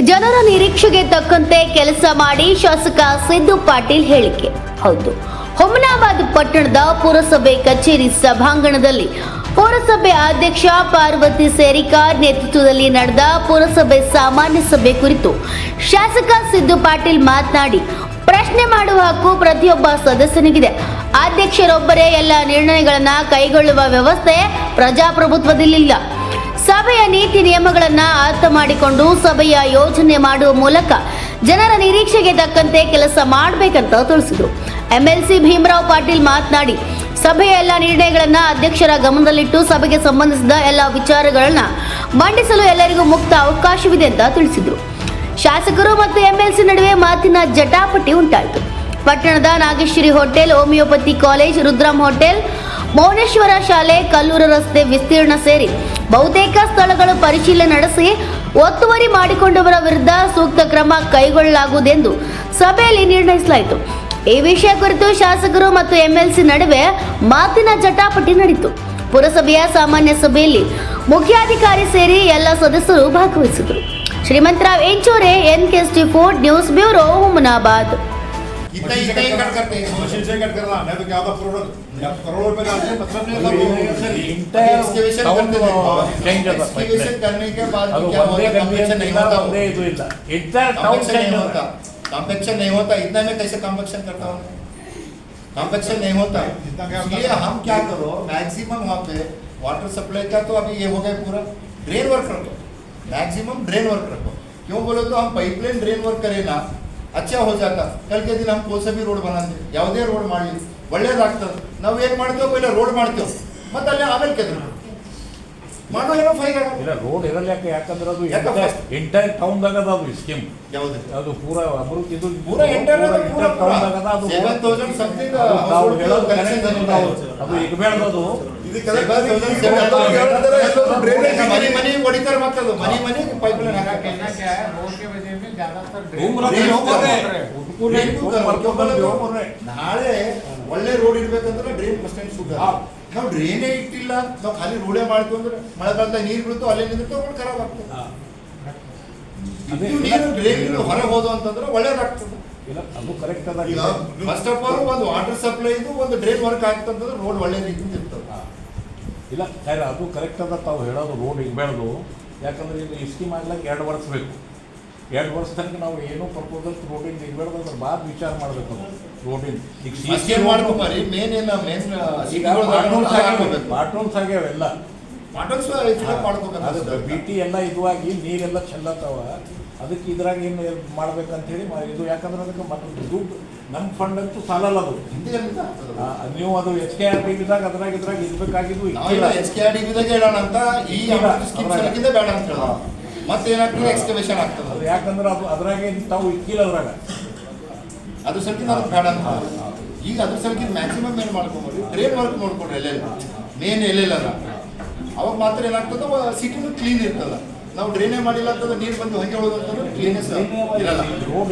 ಜನರ ನಿರೀಕ್ಷೆಗೆ ತಕ್ಕಂತೆ ಕೆಲಸ ಮಾಡಿ ಶಾಸಕ ಸಿದ್ದು ಪಾಟೀಲ್ ಹೇಳಿಕೆ. ಹೌದು. ಹುಮನಾಬಾದ್ ಪಟ್ಟಣದ ಪುರಸಭೆ ಕಚೇರಿ ಸಭಾಂಗಣದಲ್ಲಿ ಪುರಸಭೆ ಅಧ್ಯಕ್ಷ ಪಾರ್ವತಿ ಸೇರಿಕಾರ್ ನೇತೃತ್ವದಲ್ಲಿ ನಡೆದ ಪುರಸಭೆ ಸಾಮಾನ್ಯ ಸಭೆ ಕುರಿತು ಶಾಸಕ ಸಿದ್ದು ಪಾಟೀಲ್ ಮಾತನಾಡಿ, ಪ್ರಶ್ನೆ ಮಾಡುವ ಹಕ್ಕು ಪ್ರತಿಯೊಬ್ಬ ಸದಸ್ಯನಿಗಿದೆ. ಅಧ್ಯಕ್ಷರೊಬ್ಬರೇ ಎಲ್ಲ ನಿರ್ಣಯಗಳನ್ನು ಕೈಗೊಳ್ಳುವ ವ್ಯವಸ್ಥೆ ಪ್ರಜಾಪ್ರಭುತ್ವದಲ್ಲಿಲ್ಲ. ಸಭೆಯ ನೀತಿ ನಿಯಮಗಳನ್ನು ಅರ್ಥ ಮಾಡಿಕೊಂಡು ಸಭೆಯ ಯೋಜನೆ ಮಾಡುವ ಮೂಲಕ ಜನರ ನಿರೀಕ್ಷೆಗೆ ತಕ್ಕಂತೆ ಕೆಲಸ ಮಾಡಬೇಕಂತ ತಿಳಿಸಿದರು. ಎಂಎಲ್ಸಿ ಭೀಮರಾವ್ ಪಾಟೀಲ್ ಮಾತನಾಡಿ, ಸಭೆಯ ಎಲ್ಲ ನಿರ್ಣಯಗಳನ್ನು ಅಧ್ಯಕ್ಷರ ಗಮನದಲ್ಲಿಟ್ಟು ಸಭೆಗೆ ಸಂಬಂಧಿಸಿದ ಎಲ್ಲ ವಿಚಾರಗಳನ್ನು ಮಂಡಿಸಲು ಎಲ್ಲರಿಗೂ ಮುಕ್ತ ಅವಕಾಶವಿದೆ ಅಂತ ತಿಳಿಸಿದರು. ಶಾಸಕರು ಮತ್ತು ಎಂಎಲ್ಸಿ ನಡುವೆ ಮಾತಿನ ಜಟಾಪಟಿ ಉಂಟಾಯಿತು. ಪಟ್ಟಣದ Nageshwari hotel, homeopathy college, Rudram hotel Mouneshwara ಶಾಲೆ, ಕಲ್ಲೂರು ರಸ್ತೆ ವಿಸ್ತೀರ್ಣ ಸೇರಿ ಬಹುತೇಕ ಸ್ಥಳಗಳು ಪರಿಶೀಲನೆ ನಡೆಸಿ ಒತ್ತುವರಿ ಮಾಡಿಕೊಂಡವರ ವಿರುದ್ಧ ಸೂಕ್ತ ಕ್ರಮ ಕೈಗೊಳ್ಳಲಾಗುವುದೆಂದು ಸಭೆಯಲ್ಲಿ ನಿರ್ಣಯಿಸಲಾಯಿತು. ಈ ವಿಷಯ ಕುರಿತು ಶಾಸಕರು ಮತ್ತು ಎಂಎಲ್ಸಿ ನಡುವೆ ಮಾತಿನ ಜಟಾಪಟಿ ನಡೆಯಿತು ಪುರಸಭೆಯ ಸಾಮಾನ್ಯ ಸಭೆಯಲ್ಲಿ ಮುಖ್ಯಾಧಿಕಾರಿ ಸೇರಿ ಎಲ್ಲ ಸದಸ್ಯರು ಭಾಗವಹಿಸಿದರು Shrimantrao Yenchure N K four news bureau, Humnabad. इतना इतना ही कट करते हैं मशीन से कट करना नहीं तो क्या होता करोड़ जब करोड़ रुपए का आदमी मतलब नहीं होता वो Entire excavation करते थे ಚೇಂಜ್ ಅದ excavation करने के बाद ಅದು क्या ಒಂದೇ होता ಗಂಭೀರ कंपेक्शन नहीं ಇಲ್ಲ होता ಒಂದೇ ಇದು ಇಲ್ಲ ಎಂಟೈರ್ ಟೌನ್ कंपेक्शन नहीं ಚೇಂಜ್ होता कंपेक्शन नहीं होता इतना में कैसे कंपेक्शन करता हूँ कंपेक्शन नहीं होता जितना क्या इसलिए हम क्या करो मैक्सिमम वहाँ पे वाटर सप्लाई का तो अभी ये हो गया पूरा ड्रेन वर्क रखो मैक्सिमम ड्रेन वर्क रखो क्यों बोले तो हम पाइपलाइन ड्रेन वर्क करें ना अच्छा हो जाता ಕಲ್ ಕೆ ದಿನ हम ಕೋಸಬಿ ರೋಡ್ बनाते ಯಾವುದೇ ರೋಡ್ ಮಾಡಲಿ ಒಳ್ಳೇದಾಗ್ತದೆ ನಾವು ಏನು ಮಾಡ್ತೇವೆ ಪೈಲೆ ರೋಡ್ ಮಾಡ್ತೇವೆ ಮತ್ತೆ ಅಲ್ಲಿ ಆಮೇಲೆ ಕೆದ್ರು ಮಾಡೋ ಏನೋ ಫೈಲ್ ಇಲ್ಲ ರೋಡ್ ಇರಲ್ಲ ಯಾಕೆ ಯಾಕಂದ್ರೆ ಅದು ಯಾಕೆ first? ಎಂಟೈರ್ ಟೌನ್ದಾಗ ಅದ ಅದು ಸ್ಕೀಮ್ ಯಾವುದು ಅದು ಪೂರಾ ಅಭಿವೃದ್ಧಿ ಇದು ಪೂರ ಎಂಟರ್ ಪೂರ ಟೌನ್ದಾಗ ಅದ ಅದು ಸೆವೆನ್ ತೌಸಂಡ್ ಸಮಥಿಂಗ್ ಅದು ತಾವು ಹೇಳೋದು correct ಅದು ನಾವು- ಅದು ಈಗ ಬೇಡದು ಮನಿ ಮನಿ ಹೊಡಿತಾರೆ ಮತ್ತದು ಮನಿ ಮನಿ ಪೈಪ್ ಲೈನ್ ನಾಳೆ ಒಳ್ಳೆ ರೋಡ್ ಇರ್ಬೇಕಂದ್ರೆ ಡ್ರೈನ್ ಟೈಮ್ ಶುದ್ಧ ನಾವು ಡ್ರೈನೇ ಇಟ್ಟಿಲ್ಲ ನಾವು ಖಾಲಿ ರೋಡೇ ಮಾಡ್ತು ಅಂದ್ರೆ ಮಳೆಗಾಲದಾಗ ನೀರು ಬೀಳ್ತು ಅಲ್ಲೇ ನಿಂತು ರೋಡ್ ಖರಾಬ್ ಆಗ್ತದೆ. ನೀರು ಡ್ರೈನ್ ಹೊರಗೆ ಹೋದು ಅಂತಂದ್ರೆ ಒಳ್ಳೇದಾಗ್ತದೆ ಇಲ್ಲ ಅದು ಕರೆಕ್ಟ್ ಅದ ಈಗ ಫಸ್ಟ್ ಆಫ್ ಆಲ್ ಒಂದು ವಾಟರ್ ಸಪ್ಲೈ ಇದು ಒಂದು ಡ್ರೈನ್ ವರ್ಕ್ ಆಗ್ತಂದ್ರೆ ರೋಡ್ ಒಳ್ಳೆ ರೀತಿಯಿಂದ ಇರ್ತದೆ. ಇಲ್ಲ ಅದು ಕರೆಕ್ಟ್ ಅದ ತಾವು ಹೇಳೋದು ರೋಡ್ ಬೆಳೆದು ಯಾಕಂದ್ರೆ ಇದು ಈ ಸ್ಕೀಮ್ ಆಗ್ಲಿಕ್ಕೆ ಎರಡು ವರ್ಷ ಬೇಕು. ಎರಡು ವರ್ಷ ತನಕ ನಾವು ಏನು ಪ್ರಪೋಸಲ್ ರೋಡಿನ ಇರಬೇಡ ಅದ್ರ ಭಾಳ ವಿಚಾರ ಮಾಡಬೇಕು ಪ್ರೋಟೀನ್ ಈಗ ಸಿ ಸಿ ಮಾಡ್ಬೇಕು ಮೇನ್ ಏನ ಮೇನ್ ಈಗ ಆಗ್ಯಾವ ಎಲ್ಲ ಮಾಡ್ಕೋಬೇಕು ಬಿ ಟಿ ಎಲ್ಲ ಇದುವಾಗಿ ನೀರೆಲ್ಲ ಚೆಲ್ಲತ್ತವ. ಅದಕ್ಕೆ ಇದ್ರಾಗ ಏನು ಮಾಡ್ಬೇಕಂತ ಹೇಳಿ ಇದು ಯಾಕಂದ್ರೆ ಅದಕ್ಕೆ ಮತ್ತೆ ದುಡ್ಡು ನಮ್ಮ ಫಂಡ್ ಅಂತೂ ಸಾಲಲ್ಲ ಅದು. ನೀವು ಅದು ಎಚ್ ಕೆ ಆರ್ ಡಿ ಬಿದಾಗ ಅದ್ರಾಗ ಇದ್ರಾಗ ಇರ್ಬೇಕಾಗಿದ್ದು. ಎಚ್ ಕೆ ಆರ್ ಡಿ ಬಿದಾಗ ಹೇಳೋಣ ಅಂತ ಈ ಬೇಡ ಅಂತ ಮತ್ತೆ ಏನಾಗ್ತದೆ ಎಕ್ಸ್ಕವೇಷನ್ ಅದು ಆಗ್ತದೆ. ಯಾಕಂದ್ರೆ ಅದು ಅದ್ರಾಗ ತಾವು ಇಕ್ಕಿಲ್ಲ ಅದ್ರಾಗ. ಅದ್ರ ಸರ್ಕಿ ನಾವು ಬೇಡ ಅಂತ. ಈಗ ಅದ್ರ ಸರ್ಕಿ ಮ್ಯಾಕ್ಸಿಮಮ್ ಏನು ಮಾಡ್ಕೊಂಬೋದು ಫ್ರೇಮ್ ವರ್ಕ್ ನೋಡ್ಕೊಡ್ರಿ ಎಲ್ಲೆಲ್ಲ ಮೇನ್ ಎಲ್ಲೆಲ್ಲ ಅವಾಗ ಮಾತ್ರ ಏನಾಗ್ತದೆ? ಸಿಟಿನೂ ಕ್ಲೀನ್ ಇರ್ತದ. ನಾವು ಡ್ರೈನೇ ಮಾಡಿಲ್ಲ ಅಂತಂದ್ರೆ ನೀರು ಬಂದು ಹೊಂಗೆ ಅಂತಂದ್ರೆ ಕ್ಲೀನೆಸ್ ಇರಲ್ಲ. ರೋಡ್